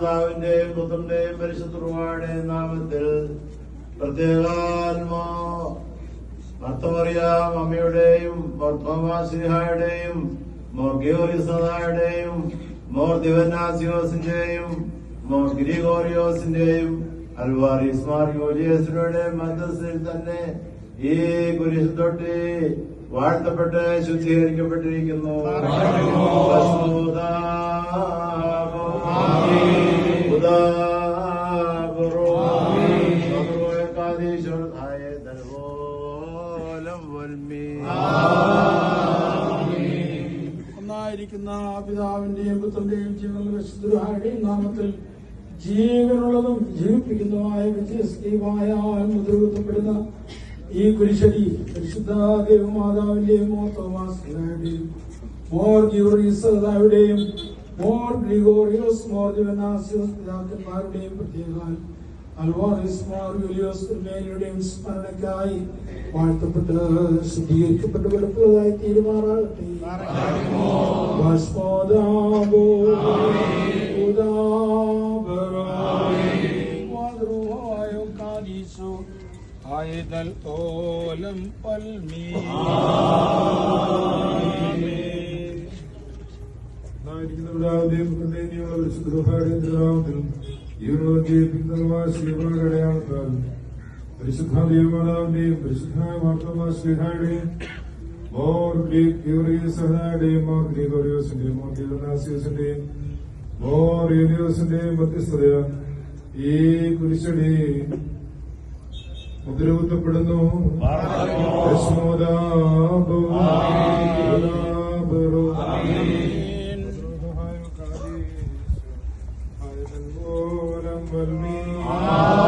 മാതാവിന്റെയും പുത്രന്റെയും പരിശുദ്ധരുമായുടെയും നാമത്തിൽ പ്രത്യേകാത്മാ. ഭർത്തമറിയാം അമ്മയുടെയും ഭർത്തമാശ്രീഹായുടെയും മോർ ഗിയോറിസദായുടെയും മോർ ദിവനാസിയോസിന്റെയും മോർ ഗ്രിഗോറിയോസിന്റെയും അൽവാറിസ് മാർ യോലിയസിനുടെയും മധ്യസ്ഥയിൽ തന്നെ ഈ കുരിശ് തൊട്ടി വാഴ്ത്തപ്പെട്ട് ശുദ്ധീകരിക്കപ്പെട്ടിരിക്കുന്നു. ഒന്നായിരിക്കുന്ന പിതാവിന്റെയും പുത്രന്റെയും ജീവനുള്ള വിശുദ്ധരുടെയും നാമത്തിൽ ജീവനുള്ളതും ജീവിപ്പിക്കുന്നതുമായ വ്യത്യസ്തമായ മുദ്രകുത്തപ്പെടുന്ന ഈ കുരിശടി പരിശുദ്ധ ദേവമാതാവിന്റെയും മോർ തോമാസിന്റെയും മോർ ഗ്യൂറിസദായുടെയും മോർ ഗ്രിഗോറിയോസ് മോർ ദിവനാസിയോസ് പിതാക്കന്മാരുടെയും പ്രത്യേക അൽവാറിസ് മോർ യൂലിയോസ് തിരുമേനിയുടെയും സ്മരണയ്ക്കായി വാഴ്ത്തപ്പെട്ട് ശുദ്ധീകരിക്കപ്പെട്ട് വെളുപ്പുള്ളതായി തീരുമാറാകട്ടെ ഭസ്മോദാബോ ഉദാബരായോ കാദീസോ ആയതൽ ഓലം പൽമീ പരിശുദ്ധാദേവമാതാവിന്റെയും പരിശുദ്ധായ മാർത്തോമാശ്രീഹായുടെയും മോർ ഗ്രീഗോറിയസഹനായുടെയും മോർ ഗ്രീഗോറിയോസിന്റെയും മോർ ദീവനാസിയോസിന്റെയും മോർ ഏലിയോസിന്റെയും മധ്യസ്ഥത ഈ കുരിശടി മുദ്രകുത്തപ്പെടുന്നു. عم المين